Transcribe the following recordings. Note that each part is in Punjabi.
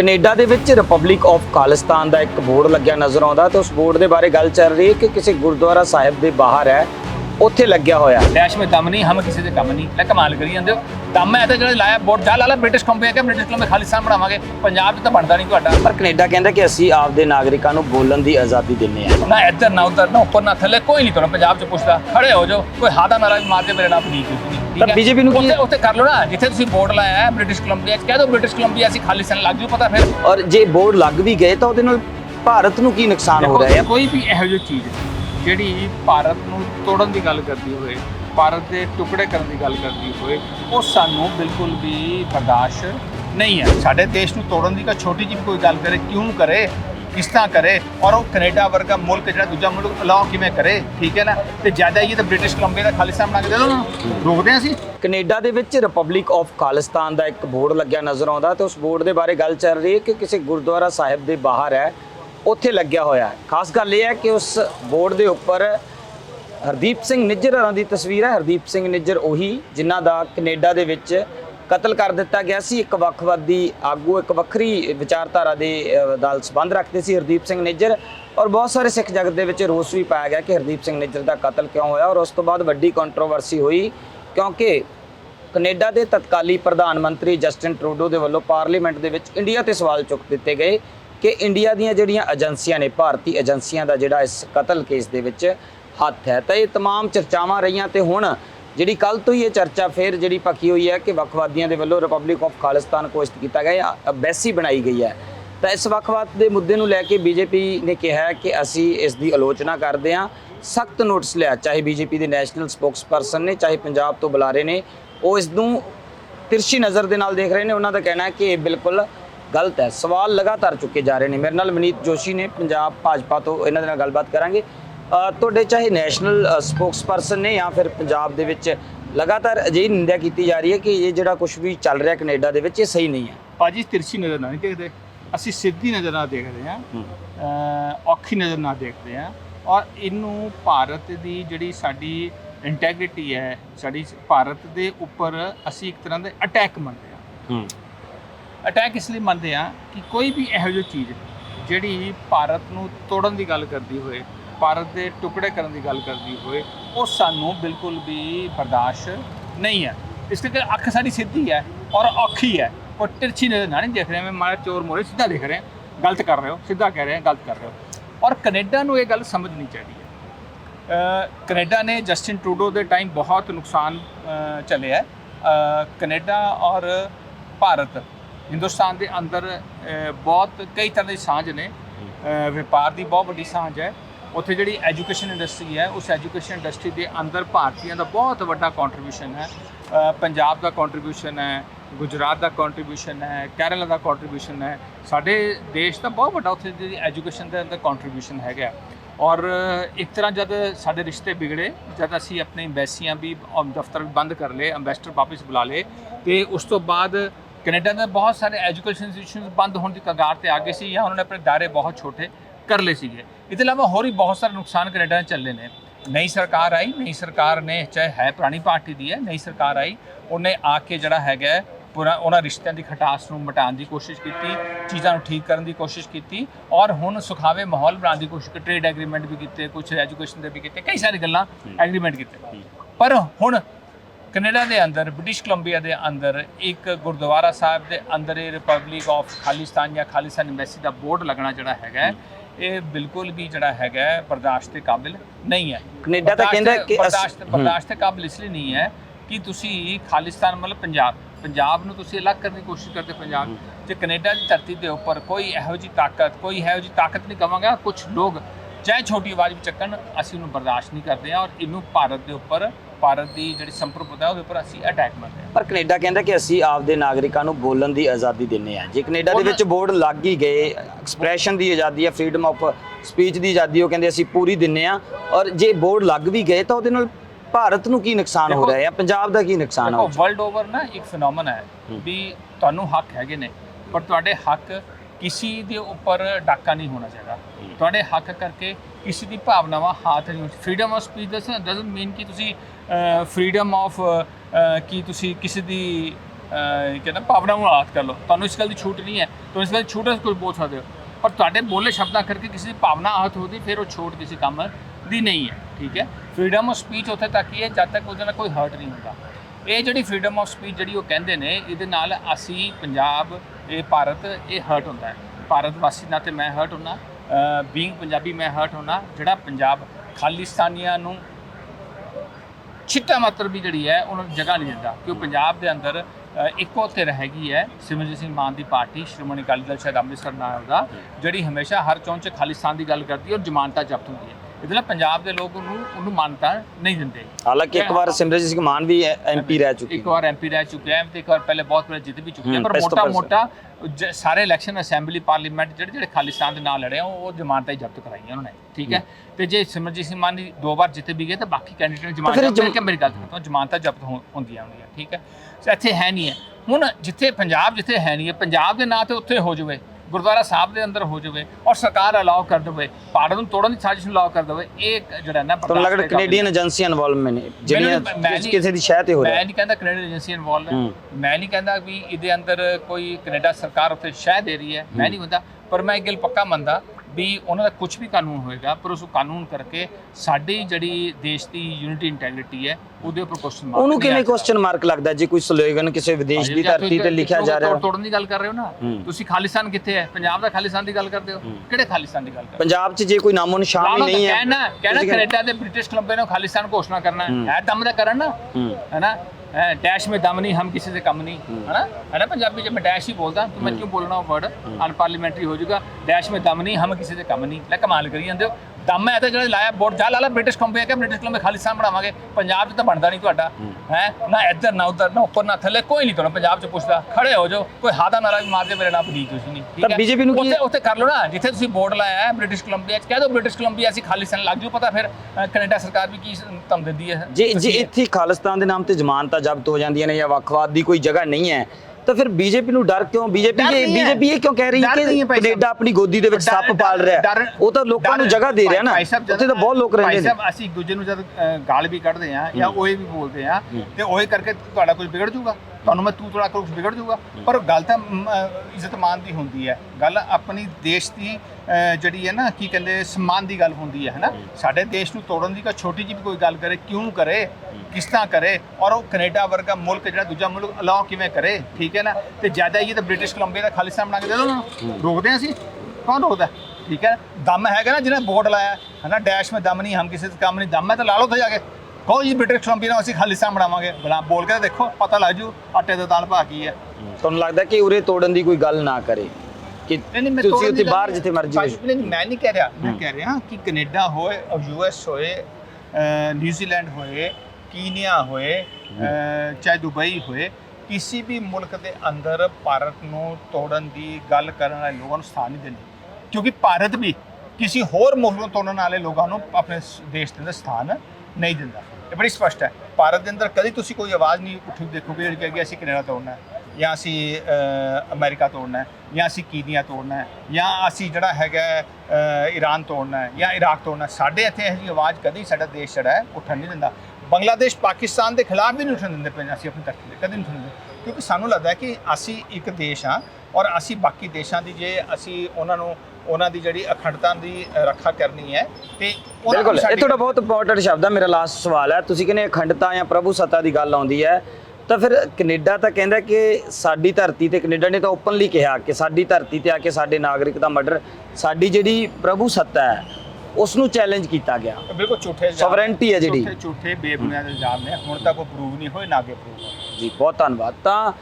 ਕੈਨੇਡਾ ਦੇ ਵਿੱਚ ਰਿਪਬਲਿਕ ਆਫ ਖਾਲਿਸਤਾਨ ਦਾ ਇੱਕ ਬੋਰਡ ਲੱਗਿਆ ਨਜ਼ਰ ਆਉਂਦਾ ਤੇ ਉਸ ਬੋਰਡ ਦੇ ਬਾਰੇ ਗੱਲ ਚੱਲ ਰਹੀ ਹੈ ਕਿ ਕਿਸੇ ਗੁਰਦੁਆਰਾ ਸਾਹਿਬ ਦੇ ਬਾਹਰ ਹੈ। ਉੱਥੇ ਲੱਗਿਆ ਹੋਇਆ। ਡੈਸ਼ ਵਿੱਚ ਦਮ ਨਹੀਂ ਹਮ ਕਿਸੇ ਦੇ ਕੰਮ ਨਹੀਂ। ਲੈ ਕਮਾਲ ਕਰੀ ਜਾਂਦੇ ਹੋ। ਦਮ ਹੈ ਤਾਂ ਜਿਹੜਾ ਲਾਇਆ ਬੋਰਡ ਜਾ ਲਾ ਲਾ ਬ੍ਰਿਟਿਸ਼ ਕੰਪਨੀ ਕਿ ਬ੍ਰਿਟਿਸ਼ ਕੰਪਨੀ ਖਾਲਿਸਤਾਨ ਬਣਾਵਾਂਗੇ। ਪੰਜਾਬ 'ਚ ਤਾਂ ਬਣਦਾ ਨਹੀਂ ਤੁਹਾਡਾ। ਪਰ ਕੈਨੇਡਾ ਕਹਿੰਦਾ ਕਿ ਅਸੀਂ ਆਪਦੇ ਨਾਗਰਿਕਾਂ ਨੂੰ ਬੋਲਣ ਦੀ ਆਜ਼ਾਦੀ ਦਿੰਦੇ ਹਾਂ। ਨਾ ਇੱਧਰ ਨਾ ਉੱਧਰ ਨਾ ਉੱਪਰ ਨਾ ਥੱਲੇ ਕੋਈ ਨਹੀਂ ਤੁਹਾਨੂੰ ਪੰਜਾਬ 'ਚ ਪੁੱਛਦਾ ਖੜੇ ਹੋ ਜਾਓ। ਕੋਈ ਹਾਦਾ ਨਾਰਾ ਵੀ ਮਾਰ ਦੇ ਮੇਰੇ ਨਾਲ ਕੀਤੀ ਤਾਂ BJP ਨੂੰ ਕੀ- ਉੱਥੇ ਉੱਥੇ ਕਰ ਲਓ ਨਾ। ਜਿੱਥੇ ਤੁਸੀਂ ਬੋਰਡ ਲਾਇਆ ਹੈ ਬ੍ਰਿਟਿਸ਼ ਕੋਲੰਬੀਆ 'ਚ। ਕਹਿ ਦਿਓ ਬ੍ਰਿਟਿਸ਼ ਕੋਲੰਬੀਆ ਅਸੀਂ ਖਾਲਿਸਤਾਨ ਲੱਗ ਜੂ ਪਤਾ ਫਿਰ। ਔਰ ਜੇ ਬੋਰਡ ਲੱਗ ਵੀ ਗਏ ਤਾਂ ਉਹਦੇ ਨਾਲ ਭਾਰਤ ਨੂੰ ਕੀ ਨੁਕਸਾਨ ਹੋ ਰਿਹਾ ਹੈ? ਕੋਈ ਵੀ ਇਹੋ ਜਿਹੀ ਚੀਜ਼ ਜਿਹੜੀ ਭਾਰਤ ਨੂੰ ਤੋੜਨ ਦੀ ਗੱਲ ਕਰਦੀ ਹੋਵੇ ਭਾਰਤ ਦੇ ਟੁਕੜੇ ਕਰਨ ਦੀ ਗੱਲ ਕਰਦੀ ਹੋਵੇ ਉਹ ਸਾਨੂੰ ਬਿਲਕੁਲ ਵੀ ਬਰਦਾਸ਼ਤ ਨਹੀਂ ਹੈ। ਸਾਡੇ ਦੇਸ਼ ਨੂੰ ਤੋੜਨ ਦੀ ਤਾਂ ਛੋਟੀ ਜਿਹੀ ਕੋਈ ਗੱਲ ਕਰੇ ਕਿਉਂ ਕਰੇ? ਕਿਸ ਤਰ੍ਹਾਂ ਕਰੇ? ਔਰ ਉਹ ਕੈਨੇਡਾ ਵਰਗਾ ਮੁਲਕ ਜਿਹੜਾ ਦੂਜਾ ਮੁਲਕ ਅਲਾਉ ਕਿਵੇਂ ਕਰੇ? ਠੀਕ ਹੈ ਨਾ? ਤੇ ਜ਼ਿਆਦਾ ਇਹ ਤਾਂ ਬ੍ਰਿਟਿਸ਼ ਕੋਲੰਬੀਆ ਦਾ ਖਾਲਿਸਤਾਨ ਬਣਾ ਕੇ ਦੇ ਦੋ ਨਾ। ਰੋਕਦੇ ਹਾਂ ਅਸੀਂ। ਕੈਨੇਡਾ ਦੇ ਵਿੱਚ ਰਿਪਬਲਿਕ ਆਫ ਖਾਲਿਸਤਾਨ ਦਾ ਇੱਕ ਬੋਰਡ ਲੱਗਿਆ ਨਜ਼ਰ ਆਉਂਦਾ ਤੇ ਉਸ ਬੋਰਡ ਦੇ ਬਾਰੇ ਗੱਲ ਚੱਲ ਰਹੀ ਹੈ ਕਿ ਕਿਸੇ ਗੁਰਦੁਆਰਾ ਸਾਹਿਬ ਦੇ ਬਾਹਰ ਹੈ ਉੱਥੇ ਲੱਗਿਆ ਹੋਇਆ ਹੈ। ਖਾਸ ਗੱਲ ਇਹ ਹੈ ਕਿ ਉਸ ਬੋਰਡ ਦੇ ਉੱਪਰ ਹਰਦੀਪ ਸਿੰਘ ਨਿੱਜਰ ਹੋਰਾਂ ਦੀ ਤਸਵੀਰ ਹੈ। ਹਰਦੀਪ ਸਿੰਘ ਨਿੱਜਰ ਉਹੀ ਜਿਨ੍ਹਾਂ ਦਾ ਕੈਨੇਡਾ ਦੇ ਵਿੱਚ ਕਤਲ ਕਰ ਦਿੱਤਾ ਗਿਆ ਸੀ। ਇੱਕ ਵੱਖਵਾਦੀ ਆਗੂ, ਇੱਕ ਵੱਖਰੀ ਵਿਚਾਰਧਾਰਾ ਦੇ ਨਾਲ ਸੰਬੰਧ ਰੱਖਦੇ ਸੀ ਹਰਦੀਪ ਸਿੰਘ ਨਿੱਜਰ। ਔਰ ਬਹੁਤ ਸਾਰੇ ਸਿੱਖ ਜਗਤ ਦੇ ਵਿੱਚ ਰੋਸ ਵੀ ਪਾਇਆ ਗਿਆ ਕਿ ਹਰਦੀਪ ਸਿੰਘ ਨਿੱਜਰ ਦਾ ਕਤਲ ਕਿਉਂ ਹੋਇਆ। ਔਰ ਉਸ ਤੋਂ ਬਾਅਦ ਵੱਡੀ ਕੰਟਰੋਵਰਸੀ ਹੋਈ ਕਿਉਂਕਿ ਕੈਨੇਡਾ ਦੇ ਤਤਕਾਲੀ ਪ੍ਰਧਾਨ ਮੰਤਰੀ ਜਸਟਿਨ ਟਰੂਡੋ ਦੇ ਵੱਲੋਂ ਪਾਰਲੀਮੈਂਟ ਦੇ ਵਿੱਚ ਇੰਡੀਆ ਤੇ ਸਵਾਲ ਚੁੱਕ ਦਿੱਤੇ ਗਏ। ਕਿ ਇੰਡੀਆ ਦੀਆਂ ਜਿਹੜੀਆਂ ਏਜੰਸੀਆਂ ਨੇ ਭਾਰਤੀ ਏਜੰਸੀਆਂ ਦਾ ਜਿਹੜਾ ਇਸ ਕਤਲ ਕੇਸ ਦੇ ਵਿੱਚ ਹੱਥ ਹੈ ਤਾਂ ਇਹ तमाम ਚਰਚਾਵਾਂ ਰਹੀਆਂ ਤੇ ਹੁਣ ਜਿਹੜੀ ਕੱਲ ਤੋਂ ਹੀ ਇਹ ਚਰਚਾ ਫੇਰ ਜਿਹੜੀ ਪੱਕੀ ਹੋਈ ਹੈ ਕਿ ਵੱਖਵਾਦੀਆਂ ਦੇ ਵੱਲੋਂ ਰਿਪਬਲਿਕ ਆਫ ਖਾਲਿਸਤਾਨ ਘੋਸ਼ਿਤ ਕੀਤਾ ਗਿਆ ਹੈ ਅਬੈਸੀ ਬਣਾਈ ਗਈ ਹੈ ਤਾਂ ਇਸ ਵੱਖਵਾਦ ਦੇ ਮੁੱਦੇ ਨੂੰ ਲੈ ਕੇ ਬੀਜੇਪੀ ਨੇ ਕਿਹਾ ਹੈ ਕਿ ਅਸੀਂ ਇਸ ਦੀ ਆਲੋਚਨਾ ਕਰਦੇ ਹਾਂ ਸਖਤ ਨੋਟਿਸ ਲਿਆ ਚਾਹੇ ਬੀਜੇਪੀ ਦੇ ਨੈਸ਼ਨਲ ਸਪੋਕਸਪਰਸਨ ਨੇ ਚਾਹੇ ਪੰਜਾਬ ਤੋਂ ਬੁਲਾਰੇ ਨੇ ਉਹ ਇਸ ਨੂੰ ਤਿਰਛੀ ਨਜ਼ਰ ਦੇ ਨਾਲ ਦੇਖ ਰਹੇ ਨੇ ਉਹਨਾਂ ਦਾ ਕਹਿਣਾ ਹੈ ਕਿ ਇਹ ਬਿਲਕੁਲ ਗਲਤ ਹੈ। ਸਵਾਲ ਲਗਾਤਾਰ ਚੁੱਕੇ ਜਾ ਰਹੇ ਨੇ। ਮੇਰੇ ਨਾਲ ਮਨੀਤ ਜੋਸ਼ੀ ਨੇ ਪੰਜਾਬ ਭਾਜਪਾ ਤੋਂ ਇਹਨਾਂ ਦੇ ਨਾਲ ਗੱਲਬਾਤ ਕਰਾਂਗੇ। ਤੁਹਾਡੇ ਚਾਹੇ ਨੈਸ਼ਨਲ ਸਪੋਕਸਪਰਸਨ ਨੇ ਜਾਂ ਫਿਰ ਪੰਜਾਬ ਦੇ ਵਿੱਚ ਲਗਾਤਾਰ ਅਜਿਹੀ ਨਿੰਦਿਆ ਕੀਤੀ ਜਾ ਰਹੀ ਹੈ ਕਿ ਇਹ ਜਿਹੜਾ ਕੁਝ ਵੀ ਚੱਲ ਰਿਹਾ ਕੈਨੇਡਾ ਦੇ ਵਿੱਚ ਇਹ ਸਹੀ ਨਹੀਂ ਹੈ? ਭਾਜੀ ਤਿਰਛੀ ਨਜ਼ਰ ਨਾਲ ਨਹੀਂ ਦੇਖਦੇ। ਅਸੀਂ ਸਿੱਧੀ ਨਜ਼ਰ ਨਾਲ ਦੇਖਦੇ ਹਾਂ। ਔਖੀ ਨਜ਼ਰ ਨਾਲ ਦੇਖਦੇ ਹਾਂ। ਔਰ ਇਹਨੂੰ ਭਾਰਤ ਦੀ ਜਿਹੜੀ ਸਾਡੀ ਇੰਟੈਗ੍ਰਿਟੀ ਹੈ ਸਾਡੀ ਭਾਰਤ ਦੇ ਉੱਪਰ ਅਸੀਂ ਇੱਕ ਤਰ੍ਹਾਂ ਦੇ ਅਟੈਕ ਮੰਨਦੇ ਹੂੰ। ਅਟੈਕ ਇਸ ਲਈ ਮੰਨਦੇ ਹਾਂ ਕਿ ਕੋਈ ਵੀ ਇਹੋ ਜਿਹੀ ਚੀਜ਼ ਜਿਹੜੀ ਭਾਰਤ ਨੂੰ ਤੋੜਨ ਦੀ ਗੱਲ ਕਰਦੀ ਹੋਏ ਭਾਰਤ ਦੇ ਟੁਕੜੇ ਕਰਨ ਦੀ ਗੱਲ ਕਰਦੀ ਹੋਏ ਉਹ ਸਾਨੂੰ ਬਿਲਕੁਲ ਵੀ ਬਰਦਾਸ਼ਤ ਨਹੀਂ ਹੈ। ਇਸ ਕਰਕੇ ਅੱਖ ਸਾਡੀ ਸਿੱਧੀ ਹੈ ਔਰ ਔਖੀ ਹੈ। ਔਰ ਤਿਰਛੀ ਨਜ਼ਰ ਨਾਲ ਨਹੀਂ ਦੇਖ ਰਹੇ ਮੈਂ ਮਾਰਾ ਚੋਰ ਮੋਰੇ ਸਿੱਧਾ ਦੇਖ ਰਹੇ ਗਲਤ ਕਰ ਰਹੇ ਹੋ ਸਿੱਧਾ ਕਹਿ ਰਹੇ ਹਾਂ ਗਲਤ ਕਰ ਰਹੇ ਹੋ। ਔਰ ਕੈਨੇਡਾ ਨੂੰ ਇਹ ਗੱਲ ਸਮਝਣੀ ਚਾਹੀਦੀ ਹੈ। ਅ, ਕੈਨੇਡਾ ਨੇ ਜਸਟਿਨ ਟਰੂਡੋ ਦੇ ਟਾਈਮ ਬਹੁਤ ਨੁਕਸਾਨ ਅ, ਝੱਲਿਆ ਹੈ। ਕੈਨੇਡਾ ਔਰ ਭਾਰਤ ਹਿੰਦੁਸਤਾਨ ਦੇ ਅੰਦਰ ਬਹੁਤ ਕਈ ਤਰ੍ਹਾਂ ਦੇ ਸਾਂਝ ਨੇ। ਵਪਾਰ ਦੀ ਬਹੁਤ ਵੱਡੀ ਸਾਂਝ ਹੈ। ਉੱਥੇ ਜਿਹੜੀ ਐਜੂਕੇਸ਼ਨ ਇੰਡਸਟਰੀ ਹੈ, ਉਸ ਐਜੂਕੇਸ਼ਨ ਇੰਡਸਟਰੀ ਦੇ ਅੰਦਰ ਭਾਰਤੀਆਂ ਦਾ ਬਹੁਤ ਵੱਡਾ ਕੰਟਰੀਬਿਊਸ਼ਨ ਹੈ। ਪੰਜਾਬ ਦਾ ਕੰਟਰੀਬਿਊਸ਼ਨ ਹੈ, ਗੁਜਰਾਤ ਦਾ ਕੰਟਰੀਬਿਊਸ਼ਨ ਹੈ, ਕੇਰਲਾ ਦਾ ਕੰਟਰੀਬਿਊਸ਼ਨ ਹੈ। ਸਾਡੇ ਦੇਸ਼ ਦਾ ਬਹੁਤ ਵੱਡਾ ਉੱਥੇ ਦੀ ਐਜੂਕੇਸ਼ਨ ਦੇ ਅੰਦਰ ਕੰਟਰੀਬਿਊਸ਼ਨ ਹੈਗਾ। ਔਰ ਇੱਕ ਤਰ੍ਹਾਂ ਜਦ ਸਾਡੇ ਰਿਸ਼ਤੇ ਵਿਗੜੇ, ਜਦ ਅਸੀਂ ਆਪਣੇ ਐਮਬੈਸੀਆਂ ਵੀ ਦਫ਼ਤਰ ਵੀ ਬੰਦ ਕਰ ਲਏ ਐਮਬੈਸਡਰ ਵਾਪਸ ਬੁਲਾ ਲਏ, ਤੇ ਉਸ ਤੋਂ ਬਾਅਦ ਕੈਨੇਡਾ ਦੇ ਬਹੁਤ ਸਾਰੇ ਐਜੂਕੇਸ਼ਨ ਇੰਸਟੀਟਿਊਸ਼ਨਸ ਬੰਦ ਹੋਣ ਦੀ ਕਗਾਰ ਤੇ ਆ ਗਏ ਸੀ ਜਾਂ ਉਹਨਾਂ ਨੇ ਆਪਣੇ ਦਾਇਰੇ ਬਹੁਤ ਛੋਟੇ ਕਰ ਲਏ ਸੀਗੇ। ਇਸ ਤੋਂ ਇਲਾਵਾ ਹੋਰ ਵੀ ਬਹੁਤ ਸਾਰੇ ਨੁਕਸਾਨ ਕੈਨੇਡਾ 'ਚ ਚੱਲੇ ਨੇ। ਨਈ ਸਰਕਾਰ ਆਈ ਨਈ ਸਰਕਾਰ ਨੇ ਚਾਹੇ ਹੈ ਪੁਰਾਣੀ ਪਾਰਟੀ ਦੀ ਹੈ ਨਈ ਸਰਕਾਰ ਆਈ ਉਹਨੇ ਆ ਕੇ ਜਿਹੜਾ ਹੈਗਾ ਪੂਰਾ ਉਹਨਾਂ ਰਿਸ਼ਤਿਆਂ ਦੀ ਖਟਾਸ ਨੂੰ ਮਿਟਾਉਣ ਦੀ ਕੋਸ਼ਿਸ਼ ਕੀਤੀ ਚੀਜ਼ਾਂ ਨੂੰ ਠੀਕ ਕਰਨ ਦੀ ਕੋਸ਼ਿਸ਼ ਕੀਤੀ ਔਰ ਹੁਣ ਸੁਖਾਵੇ ਮਾਹੌਲ ਬਣਾਉਣ ਦੀ ਕੋਸ਼ਿਸ਼ ਕੀਤੀ ਟ੍ਰੇਡ ਐਗਰੀਮੈਂਟ ਵੀ ਕੀਤੇ ਕੁਝ ਐਜੂਕੇਸ਼ਨ ਦੇ ਵੀ ਕੀਤੇ ਕਈ ਸਾਰੀ ਗੱਲਾਂ ਐਗਰੀਮੈਂਟ ਕੀਤੇ। ਪਰ ਹੁਣ ਕੈਨੇਡਾ ਦੇ ਅੰਦਰ ਬ੍ਰਿਟਿਸ਼ ਕੋਲੰਬੀਆ ਦੇ ਅੰਦਰ ਇੱਕ ਗੁਰਦੁਆਰਾ ਸਾਹਿਬ ਦੇ ਅੰਦਰ ਇਹ ਰਿਪਬਲਿਕ ਆਫ ਖਾਲਿਸਤਾਨ ਜਾਂ ਖਾਲਿਸਤਾਨ ਐਮਬੈਸੀ ਦਾ ਬੋਰਡ ਲੱਗਣਾ ਜਿਹੜਾ ਹੈਗਾ ਇਹ ਬਿਲਕੁਲ ਵੀ ਜਿਹੜਾ ਹੈਗਾ ਬਰਦਾਸ਼ਤ ਦੇ ਕਾਬਿਲ ਨਹੀਂ ਹੈ। ਕੈਨੇਡਾ ਤਾਂ ਕਹਿੰਦਾ ਕਿ ਬਰਦਾਸ਼ਤ ਬਰਦਾਸ਼ਤ ਦੇ ਕਾਬਿਲ ਇਸ ਲਈ ਨਹੀਂ ਹੈ ਕਿ ਤੁਸੀਂ ਖਾਲਿਸਤਾਨ ਮਤਲਬ ਪੰਜਾਬ ਪੰਜਾਬ ਨੂੰ ਤੁਸੀਂ ਅਲੱਗ ਕਰਨ ਦੀ ਕੋਸ਼ਿਸ਼ ਕਰਦੇ ਪੰਜਾਬ। ਤੇ ਕੈਨੇਡਾ ਦੀ ਧਰਤੀ ਦੇ ਉੱਪਰ ਕੋਈ ਇਹੋ ਜੀ ਤਾਕਤ ਕੋਈ ਇਹੋ ਜੀ ਤਾਕਤ ਨਹੀਂ ਕਵਾਂਗਾ ਕੁਝ ਲੋਕ ਚਾਹੇ ਛੋਟੀ ਆਵਾਜ਼ ਵਿੱਚ ਚੱਕਣ ਅਸੀਂ ਉਹਨੂੰ ਬਰਦਾਸ਼ਤ ਨਹੀਂ ਕਰਦੇ ਹਾਂ ਔਰ ਇਹਨੂੰ ਭਾਰਤ ਦੇ ਉੱਪਰ ਭਾਰਤ ਦੀ ਜਿਹੜੀ ਸੰਪਰਪਤਾ ਹੈ ਉਹਦੇ ਉੱਪਰ ਅਸੀਂ ਅਟੈਕ ਕਰਦੇ ਹਾਂ। ਪਰ ਕੈਨੇਡਾ ਕਹਿੰਦਾ ਕਿ ਅਸੀਂ ਆਪਦੇ ਨਾਗਰਿਕਾਂ ਨੂੰ ਬੋਲਣ ਦੀ ਆਜ਼ਾਦੀ ਦਿੰਨੇ ਆ ਜੇ ਕੈਨੇਡਾ ਦੇ ਵਿੱਚ ਬੋਰਡ ਲੱਗ ਹੀ ਗਏ ਐਕਸਪ੍ਰੈਸ਼ਨ ਦੀ ਆਜ਼ਾਦੀ ਹੈ ਫਰੀडम ਆਫ ਸਪੀਚ ਦੀ ਆਜ਼ਾਦੀ ਉਹ ਕਹਿੰਦੇ ਅਸੀਂ ਪੂਰੀ ਦਿੰਨੇ ਆ ਔਰ ਜੇ ਬੋਰਡ ਲੱਗ ਵੀ ਗਏ ਤਾਂ ਉਹਦੇ ਨਾਲ ਭਾਰਤ ਨੂੰ ਕੀ ਨੁਕਸਾਨ ਹੋ ਰਿਹਾ ਹੈ ਪੰਜਾਬ ਦਾ ਕੀ ਨੁਕਸਾਨ ਹੋ ਰਿਹਾ ਵਰਲਡ ਓਵਰ ਨਾ ਇੱਕ ਫੀਨੋਮਨ ਹੈ ਵੀ ਤੁਹਾਨੂੰ ਹੱਕ ਹੈਗੇ ਨੇ ਪਰ ਤੁਹਾਡੇ ਹੱਕ ਕਿਸੇ ਦੇ ਉੱਪਰ ਡਾਕਾ ਨਹੀਂ ਹੋਣਾ ਚਾਹੀਦਾ। ਤੁਹਾਡੇ ਹੱਕ ਕਰਕੇ ਕਿਸੇ ਦੀ ਭਾਵਨਾਵਾਂ ਹਾਥ ਨਹੀਂ freedom of speech this doesn't mean ਕਿ ਤੁਸੀਂ ਫਰੀडम ਆਫ ਕਿ ਤੁਸੀਂ ਕਿਸੇ ਦੀ ਕਹਿੰਦਾ ਭਾਵਨਾ ਨੂੰ ਆਤ ਕਰ ਲਓ। ਤੁਹਾਨੂੰ ਇਸ ਗੱਲ ਦੀ ਛੂਟ ਨਹੀਂ ਹੈ। ਤੁਸੀਂ ਇਸ ਗੱਲ ਦੀ ਛੂਟ ਕੁਝ ਬੋਲ ਸਕਦੇ ਹੋ। ਪਰ ਤੁਹਾਡੇ ਬੋਲੇ ਸ਼ਬਦਾਂ ਕਰਕੇ ਕਿਸੇ ਦੀ ਭਾਵਨਾ ਆਤ ਹੋਦੀ ਫਿਰ ਉਹ ਛੋਟ ਕਿਸੇ ਕੰਮ ਦੀ ਨਹੀਂ ਹੈ। ਠੀਕ ਹੈ? ਫਰੀडम ਆਫ ਸਪੀਚ ਉੱਥੇ ਤੱਕ ਹੀ ਹੈ, ਜਦ ਤੱਕ ਉਹਦੇ ਨਾਲ ਕੋਈ ਹਰਟ ਨਹੀਂ ਹੁੰਦਾ। ਇਹ ਜਿਹੜੀ ਫਰੀडम ਆਫ ਸਪੀਚ ਜਿਹੜੀ ਉਹ ਕਹਿੰਦੇ ਨੇ, ਇਹਦੇ ਨਾਲ ਅਸੀਂ ਪੰਜਾਬ, ਇਹ ਭਾਰਤ, ਇਹ ਹਰਟ ਹੁੰਦਾ ਹੈ। ਭਾਰਤ ਵਾਸੀ ਨਾਲ ਤੇ ਮੈਂ ਹਰਟ ਹੁੰਨਾ ਬੀਇੰਗ ਪੰਜਾਬੀ ਮੈਂ ਹਰਟ ਹੁੰਨਾ, ਜਿਹੜਾ ਪੰਜਾਬ ਖਾਲਿਸਤਾਨੀਆਂ ਨੂੰ ਛਿੱਟਾ ਮਾਤਰ ਵੀ ਜਿਹੜੀ ਹੈ ਉਹਨਾਂ ਨੂੰ ਜਗ੍ਹਾ ਨਹੀਂ ਦਿੰਦਾ ਕਿ ਪੰਜਾਬ ਦੇ ਅੰਦਰ ਅ, ਇੱਕੋ ਧਿਰ ਹੈਗੀ ਹੈ ਸਿਮਰਜੀਤ ਸਿੰਘ ਮਾਨ ਦੀ ਪਾਰਟੀ ਸ਼੍ਰੋਮਣੀ ਅਕਾਲੀ ਦਲ ਸ਼ਾਇਦ ਅੰਮ੍ਰਿਤਸਰ ਨਾਲ ਦਾ ਜਿਹੜੀ ਹਮੇਸ਼ਾ ਹਰ ਚੋਣ 'ਚ ਖਾਲਿਸਤਾਨ ਦੀ ਗੱਲ ਕਰਦੀ ਹੈ ਔਰ ਜਮਾਨਤਾ ਜ਼ਬਤ ਹੁੰਦੀ ਹੈ। ਨਾਲ ਪੰਜਾਬ ਦੇ ਲੋਕ ਉਹਨੂੰ ਉਹਨੂੰ ਮਾਨਤਾ ਨਹੀਂ ਦਿੰਦੇ। ਹਾਲਾਂਕਿ ਇੱਕ ਵਾਰ ਸਿਮਰਜੀਤ ਸਿੰਘ ਮਾਨ ਵੀ ਐਮਪੀ ਰਹਿ ਚੁੱਕੇ ਇੱਕ ਵਾਰ ਐਮਪੀ ਰਹਿ ਚੁੱਕੇ ਹੈ ਤੇ ਇੱਕ ਵਾਰ ਪਹਿਲੇ ਬਹੁਤ ਵਾਰ ਜਿੱਤ ਵੀ ਚੁੱਕੇ ਪਰ ਤੋਂ ਮੋਟਾ। ਮੋਟਾ ਸਾਰੇ ਇਲੈਕਸ਼ਨ ਅਸੈਂਬਲੀ ਪਾਰਲੀਮੈਂਟ ਜਿਹੜੇ ਜਿਹੜੇ ਖਾਲਿਸਤਾਨ ਦੇ ਨਾਲ ਲੜੇ ਆ, ਉਹ ਜ਼ਮਾਨਤਾਂ ਹੀ ਜ਼ਬਤ ਕਰਾਈਆਂ ਉਹਨਾਂ ਨੇ ਠੀਕ ਹੈ? ਤੇ ਜੇ ਸਿਮਰਜੀਤ ਸਿੰਘ ਮਾਨ ਦੀ ਦੋ ਵਾਰ ਜਿੱਤੇ ਵੀ ਗਏ ਤਾਂ ਬਾਕੀ ਕੈਂਡੀਡੇਟ ਨੇ ਜ਼ਮਾਨਤਾਂ ਕਿ ਮੇਰੀ ਗੱਲ ਸੁਣੋ ਜ਼ਮਾਨਤਾਂ ਜ਼ਬਤ ਹੁੰਦੀਆਂ ਹੁੰਦੀਆਂ ਠੀਕ ਹੈ? ਸੋ ਇੱਥੇ ਹੈ ਨਹੀਂ ਹੈ। ਹੁਣ ਜਿੱਥੇ ਪੰਜਾਬ ਜਿੱਥੇ ਹੈ ਨਹੀਂ ਹੈ ਪੰਜਾਬ ਦੇ ਨਾਂ ਤੇ ਉੱਥੇ ਹੋ ਜਾਵੇ ਗੁਰਦੁਆਰਾ ਸਾਹਿਬ ਦੇ ਅੰਦਰ ਹੋ ਜਾਵੇ ਔਰ ਸਰਕਾਰ ਅਲਾਉ ਕਰ ਦੇਵੇ ਭਾਰਤ ਨੂੰ ਤੋੜਨ ਦੀ ਸਾਜ਼ਿਸ਼ ਨੂੰ ਅਲਾਉ ਕਰ ਦੇਵੇ ਇਹ ਜਿਹੜਾ ਨਾ ਤੁਹਾਨੂੰ ਲੱਗਦਾ ਕੈਨੇਡੀਅਨ ਏਜੰਸੀਆਂ ਇਨਵੋਲਵਮੈਂਟ ਨੇ ਜਿਹੜੀਆਂ ਕਿਸੇ ਦੀ ਸ਼ਹਿ ਤੇ ਹੋ ਰਿਹਾ। ਮੈਂ ਨਹੀਂ ਕਹਿੰਦਾ ਕੈਨੇਡਾ ਏਜੰਸੀ ਇਨਵੋਲਵ ਹੈ। ਮੈਂ ਨਹੀਂ ਕਹਿੰਦਾ ਵੀ ਇਹਦੇ ਅੰਦਰ ਕੋਈ ਕੈਨੇਡਾ ਸਰਕਾਰ ਉੱਥੇ ਸ਼ਹਿ ਦੇ ਰਹੀ ਹੈ। ਮੈਂ ਨਹੀਂ ਮੰਨਦਾ ਪਰ ਮੈਂ ਇਹ ਗੱਲ ਪੱਕਾ ਮੰਨਦਾ ਵੀ ਉਹਨਾਂ ਦਾ ਕੁਝ ਵੀ ਕਾਨੂੰਨ ਹੋਏਗਾ ਪਰ ਉਸ ਕਾਨੂੰਨ ਕਰਕੇ ਸਾਡੀ ਜਿਹੜੀ ਦੇਸ਼ ਦੀ ਯੂਨਿਟੀ ਇੰਟੈਗ੍ਰਿਟੀ ਹੈ ਉਹਦੇ ਉੱਪਰ ਕੁਐਸਚਨ ਮਾਰਕ ਉਹਨੂੰ ਕਿਵੇਂ ਕੁਐਸਚਨ ਮਾਰਕ ਲੱਗਦਾ ਜੇ ਕੋਈ ਸਲੋਗਨ ਕਿਸੇ ਵਿਦੇਸ਼ ਦੀ ਧਰਤੀ ਤੇ ਲਿਖਿਆ ਜਾ ਰਿਹਾ? ਤੋੜਨ ਦੀ ਗੱਲ ਕਰ ਰਹੇ ਹੋ ਨਾ? ਤੁਸੀਂ ਖਾਲਿਸਤਾਨ ਕਿੱਥੇ ਹੈ? ਪੰਜਾਬ ਦਾ ਖਾਲਿਸਤਾਨ ਦੀ ਗੱਲ ਕਰਦੇ ਹੋ? ਕਿਹੜੇ ਖਾਲਿਸਤਾਨ ਦੀ ਗੱਲ ਕਰ ਪੰਜਾਬ 'ਚ ਜੇ ਕੋਈ ਨਾਮੋ ਨਿਸ਼ਾਨ ਨਹੀਂ ਹੈ ਕਹਿਣਾ ਕਹਿਣਾ ਕੈਨੇਡਾ ਤੇ ਬ੍ਰਿਟਿਸ਼ ਕੋਲੰਬੀਆ ਨੂੰ ਖਾਲਿਸਤਾਨ ਘੋਸ਼ਣਾ ਕਰਨਾ ਹੈ। ਦਮ ਦਾ ਕਰਨ ਨਾ। ਹੈ ਨਾ? डैश में दम नहीं हम किसी से कम नहीं है ना है ना पंजाबी जब मैं डैश ही बोलता तो मैं क्यों बोलना वो वर्ड अनपार्लियामेंट्री हो जाएगा डैश में दम नहीं हम किसी से कम नहीं ਲੈ ਕਮਾਲ ਕਰੀ ਜਾਂਦੇ ਹੋ ਦਮ ਹੈ ਤੇ ਜਿਹੜਾ ਲਾਇਆ ਬੋਰਡ ਜਾ ਲਾ ਲਾ ਬ੍ਰਿਟਿਸ਼ ਕੰਪਨੀ ਕਿ ਬ੍ਰਿਟਿਸ਼ ਕੰਪਨੀ ਖਾਲਿਸਤਾਨ ਬਣਾਵਾਂਗੇ ਪੰਜਾਬ 'ਚ ਤਾਂ ਬਣਦਾ ਨਹੀਂ ਤੁਹਾਡਾ। ਹੈ? ਨਾ ਇੱਧਰ ਨਾ ਉੱਧਰ ਨਾ ਉੱਪਰ ਨਾ ਥੱਲੇ ਕੋਈ ਨਹੀਂ ਤੁਹਾਨੂੰ ਪੰਜਾਬ 'ਚ ਪੁੱਛਦਾ ਖੜੇ ਹੋ ਜਾਓ ਕੋਈ ਹਾਦਾ ਨਾਰਾ ਵੀ ਮਾਰ ਦੇ ਮੇਰੇ ਨਾਲ ਬਣੀ ਤੁਸੀਂ ਨਹੀਂ ਤਾਂ BJP ਨੂੰ ਕੀ- ਉੱਥੇ ਕਰ ਲਓ ਨਾ ਜਿੱਥੇ ਤੁਸੀਂ ਬੋਰਡ ਲਾਇਆ ਹੈ ਬ੍ਰਿਟਿਸ਼ ਕੋਲੰਬੀਆ 'ਚ ਕਹਿ ਦਿਓ ਬ੍ਰਿਟਿਸ਼ ਕੋਲੰਬੀਆ ਅਸੀਂ ਖਾਲਿਸਤਾਨ ਲੱਗ ਜੂ ਪਤਾ ਫਿਰ ਕੈਨੇਡਾ ਸਰਕਾਰ ਵੀ ਕੀ ਧਮ ਦਿੰਦੀ ਹੈ ਜੇ ਜੇ ਇੱਥੇ ਖਾਲਿਸਤਾਨ ਦੇ ਨਾਮ ਤੇ ਜ਼ਮਾਨਤਾਂ ਜ਼ਬਤ ਹੋ ਜਾਂਦੀਆਂ ਨੇ ਜਾਂ ਵੱਖਵਾਦ ਦੀ ਕੋਈ ਜਗ੍ਹਾ ਨਹੀਂ ਹੈ ਤਾਂ ਫਿਰ ਬੀਜੇਪੀ ਨੂੰ ਡਰ ਕਿਉਂ? ਬੀਜੇਪੀ ਇਹ। ਬੀਜੇਪੀ ਇਹ ਕਿਉਂ ਕਹਿ ਰਹੀ ਹੈ ਕਿ ਭਾਈ। ਕੈਨੇਡਾ ਆਪਣੀ ਗੋਦੀ ਦੇ ਵਿੱਚ ਸੱਪ ਪਾਲ ਰਿਹਾ ਉਹ ਤਾਂ ਲੋਕਾਂ ਨੂੰ ਜਗ੍ਹਾ ਦੇ ਰਿਹਾ ਨਾ। ਭਾਈ ਉੱਥੇ ਤਾਂ ਬਹੁਤ ਲੋਕ ਰਹਿੰਦੇ ਭਾਈ ਨੇ। ਸਾਹਿਬ ਅਸੀਂ ਇੱਕ ਦੂਜੇ ਨੂੰ ਜਦ ਗਾਲ ਵੀ ਕੱਢਦੇ ਆ ਜਾਂ ਉਹੇ ਵੀ ਬੋਲਦੇ ਆ ਤੇ ਉਹੇ ਕਰਕੇ ਤੁਹਾਡਾ ਕੁਝ ਵਿਗੜ ਜਾਊਗਾ। ਤੁਹਾਨੂੰ ਮੈਂ ਤੂੰ ਥੋੜਾ ਕਰ ਕੁਝ ਵਿਗੜ ਜਾਊਗਾ। ਪਰ ਗੱਲ ਤਾਂ ਮ, ਇੱਜ਼ਤ ਮਾਨ ਦੀ ਹੁੰਦੀ ਹੈ। ਗੱਲ ਆਪਣੀ ਦੇਸ਼ ਦੀ ਜਿਹੜੀ ਹੈ ਨਾ ਕੀ ਕਹਿੰਦੇ ਸਮਾਨ ਦੀ ਗੱਲ ਹੁੰਦੀ ਹੈ ਹੈਨਾ ਸਾਡੇ ਦੇਸ਼ ਨੂੰ ਤੋੜਨ ਦੀ ਕੋਈ ਛੋਟੀ ਜਿਹੀ ਵੀ ਕੋਈ ਗੱਲ ਕਰੇ ਕਿਉਂ ਕਰੇ? ਕਿਸ ਤਰ੍ਹਾਂ ਕਰੇ? ਔਰ ਉਹ ਕੈਨੇਡਾ ਵਰਗਾ ਮੁਲਕ ਜਿਹੜਾ ਦੂਜਾ ਮੁਲਕ ਅਲਾਉ ਕਿਵੇਂ ਕਰੇ? ਠੀਕ ਹੈ ਨਾ? ਤੇ ਜ਼ਿਆਦਾ ਇਹ ਤਾਂ ਬ੍ਰਿਟਿਸ਼ ਕੋਲੰਬੀਆ ਦਾ ਖਾਲਿਸਤਾਨ ਬਣਾ ਕੇ ਦੇ ਦੋ ਰੋਕਦੇ ਹਾਂ ਅਸੀਂ। ਕੌਣ ਰੋਕਦਾ? ਠੀਕ ਹੈ ਦਮ ਹੈਗਾ ਨਾ ਜਿਹਨੇ ਬੋਰਡ ਲਾਇਆ। ਹੈ ਨਾ? ਡੈਸ਼ में ਦਮ ਨਹੀਂ ਹਮ ਕਿਸੇ ਦੇ ਕੰਮ ਨਹੀਂ। ਦਮ ਹੈ ਤਾਂ ਲਾ ਲਓ ਉੱਥੇ ਜਾ ਕੇ। ਕਹੋ ਜੀ ਬ੍ਰਿਟਿਸ਼ ਕੋਲੰਬੀਆ ਨੂੰ ਅਸੀਂ ਖਾਲਿਸਤਾਨ ਬਣਾਵਾਂਗੇ। ਬਣਾ ਬੋਲ ਕੇ ਦੇਖੋ ਪਤਾ ਲੱਗ ਜੂ ਆਟੇ ਦਾ ਦਾਲ ਭਾ ਕੀ ਹੈ। ਤੁਹਾਨੂੰ ਲੱਗਦਾ ਕਿ ਉਰੇ ਤੋੜਨ ਦੀ ਕੋਈ ਗੱਲ ਨਾ ਕਰੇ? ਕਿ ਤੁਸੀਂ ਉੱਥੇ ਬਾਹਰ ਜਿੱਥੇ ਮਰਜ਼ੀ ਭਾਈ, ਹੋ ਨਹੀਂ, ਮੈਂ ਨਹੀਂ ਕਹਿ ਰਿਹਾ। ਮੈਂ ਕਹਿ ਰਿਹਾ ਕਿ ਕੈਨੇਡਾ ਹੋਏ ਯੂਐਸ ਹੋਏ ਨਿਊਜ਼ੀਲੈਂਡ ਹੋਏ ਕੀਨੀਆ ਹੋਏ ਚਾਹੇ ਦੁਬਈ ਹੋਏ ਕਿਸੇ ਵੀ ਮੁਲਕ ਦੇ ਅੰਦਰ ਭਾਰਤ ਨੂੰ ਤੋੜਨ ਦੀ ਗੱਲ ਕਰਨ ਵਾਲੇ ਲੋਕਾਂ ਨੂੰ ਸਥਾਨ ਨਹੀਂ ਦਿੰਦੇ। ਕਿਉਂਕਿ ਭਾਰਤ ਵੀ ਕਿਸੇ ਹੋਰ ਮੁਲਕ ਨੂੰ ਤੋੜਨ ਵਾਲੇ ਲੋਕਾਂ ਨੂੰ ਆਪਣੇ ਦੇਸ਼ ਦੇ ਅੰਦਰ ਸਥਾਨ ਨਹੀਂ ਦਿੰਦਾ। ਇਹ ਬੜੀ ਸਪਸ਼ਟ ਹੈ। ਭਾਰਤ ਦੇ ਅੰਦਰ ਕਦੀ ਤੁਸੀਂ ਕੋਈ ਆਵਾਜ਼ ਨਹੀਂ ਉੱਠੀ ਦੇਖੋਗੇ ਜਿਹੜੀ ਕਹੇਗੀ ਅਸੀਂ ਕੈਨੇਡਾ ਤੋੜਨਾ ਹੈ ਜਾਂ ਅਸੀਂ ਅ, ਅਮਰੀਕਾ ਤੋੜਨਾ ਹੈ ਜਾਂ ਅਸੀਂ ਕੀਨੀਆ ਤੋੜਨਾ ਹੈ ਜਾਂ ਅਸੀਂ ਜਿਹੜਾ ਹੈਗਾ ਈਰਾਨ ਤੋੜਨਾ ਹੈ ਜਾਂ ਇਰਾਕ ਤੋੜਨਾ ਸਾਡੇ ਇੱਥੇ ਇਹੋ ਜਿਹੀ ਆਵਾਜ਼ ਕਦੀ ਸਾਡਾ ਦੇਸ਼ ਜਿਹੜਾ ਹੈ ਉੱਠਣ ਨਹੀਂ ਦਿੰਦਾ। ਬੰਗਲਾਦੇਸ਼ ਪਾਕਿਸਤਾਨ ਦੇ ਖਿਲਾਫ ਵੀ ਨਹੀਂ ਉੱਠਣ ਦਿੰਦੇ ਪਏ ਅਸੀਂ ਆਪਣੀ ਧਰਤੀ ਤੇ ਕਦੇ ਨਹੀਂ ਉੱਠਣ ਦਿੰਦੇ। ਕਿਉਂਕਿ ਸਾਨੂੰ ਲੱਗਦਾ ਹੈ ਕਿ ਅਸੀਂ ਇੱਕ ਦੇਸ਼ ਹਾਂ ਔਰ ਅਸੀਂ ਬਾਕੀ ਦੇਸ਼ਾਂ ਦੀ ਜੇ ਅਸੀਂ ਉਹਨਾਂ ਨੂੰ ਉਹਨਾਂ ਦੀ ਜਿਹੜੀ ਅਖੰਡਤਾ ਦੀ ਰੱਖਿਆ ਕਰਨੀ ਹੈ ਤੇ ਬਿਲਕੁਲ ਇਹ ਤੁਹਾਡਾ ਬਹੁਤ ਇੰਪੋਰਟੈਂਟ ਸ਼ਬਦ ਹੈ ਮੇਰਾ ਲਾਸਟ ਸਵਾਲ ਹੈ। ਤੁਸੀਂ ਕਹਿੰਦੇ ਅਖੰਡਤਾ ਜਾਂ ਪ੍ਰਭੂ ਸੱਤਾ ਦੀ ਗੱਲ ਆਉਂਦੀ ਹੈ ਤਾਂ ਫਿਰ ਕੈਨੇਡਾ ਤਾਂ ਕਹਿੰਦਾ ਕਿ ਸਾਡੀ ਧਰਤੀ ਤੇ ਕੈਨੇਡਾ ਨੇ ਤਾਂ ਓਪਨਲੀ ਕਿਹਾ ਕਿ ਸਾਡੀ ਧਰਤੀ ਤੇ ਆ ਕੇ ਸਾਡੇ ਨਾਗਰਿਕ ਦਾ ਮਰਡਰ ਸਾਡੀ ਜਿਹੜੀ ਪ੍ਰਭੂ ਸੱਤਾ ਹੈ ਉਸ ਨੂੰ ਚੈਲੰਜ ਕੀਤਾ ਗਿਆ। ਬਿਲਕੁਲ ਝੂਠੇ Sovereignty ਹੈ ਜਿਹੜੀ। ਝੂਠੇ ਝੂਠੇ ਬੇਬੁਨਿਆਦ ਇਲਜ਼ਾਮ ਨੇ ਹੁਣ ਤੱਕ ਉਹ ਪ੍ਰੂਵ ਨਹੀਂ ਹੋਏ ਨਾ ਅੱਗੇ ਪ੍ਰੂਵ ਜੀ ਬਹੁਤ ਧੰਨਵਾਦ। ਤਾਂ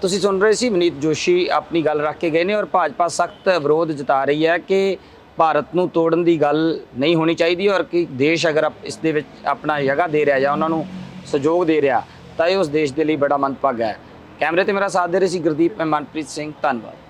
ਤੁਸੀਂ ਸੁਣ ਰਹੇ ਸੀ ਮਨੀਤ ਜੋਸ਼ੀ ਆਪਣੀ ਗੱਲ ਰੱਖ ਕੇ ਗਏ ਨੇ ਔਰ ਭਾਜਪਾ ਸਖਤ ਵਿਰੋਧ ਜਤਾ ਰਹੀ ਹੈ ਕਿ ਭਾਰਤ ਨੂੰ ਤੋੜਨ ਦੀ ਗੱਲ ਨਹੀਂ ਹੋਣੀ ਚਾਹੀਦੀ ਔਰ ਕਿ ਦੇਸ਼ ਅਗਰ ਇਸ ਦੇ ਵਿੱਚ ਆਪਣਾ ਜਗ੍ਹਾ ਦੇ ਰਿਹਾ ਜਾਂ ਉਹਨਾਂ ਨੂੰ ਸਹਿਯੋਗ ਦੇ ਰਿਹਾ ਤਾਂ ਇਹ ਉਸ ਦੇਸ਼ ਦੇ ਲਈ ਬੜਾ ਮੰਦਭਾਗਾ ਹੈ। ਕੈਮਰੇ ਤੇ ਮੇਰਾ ਸਾਥ ਦੇ ਰਹੇ ਸੀ ਗੁਰਦੀਪ, ਮੈਂ ਮਨਪ੍ਰੀਤ ਸਿੰਘ, ਧੰਨਵਾਦ।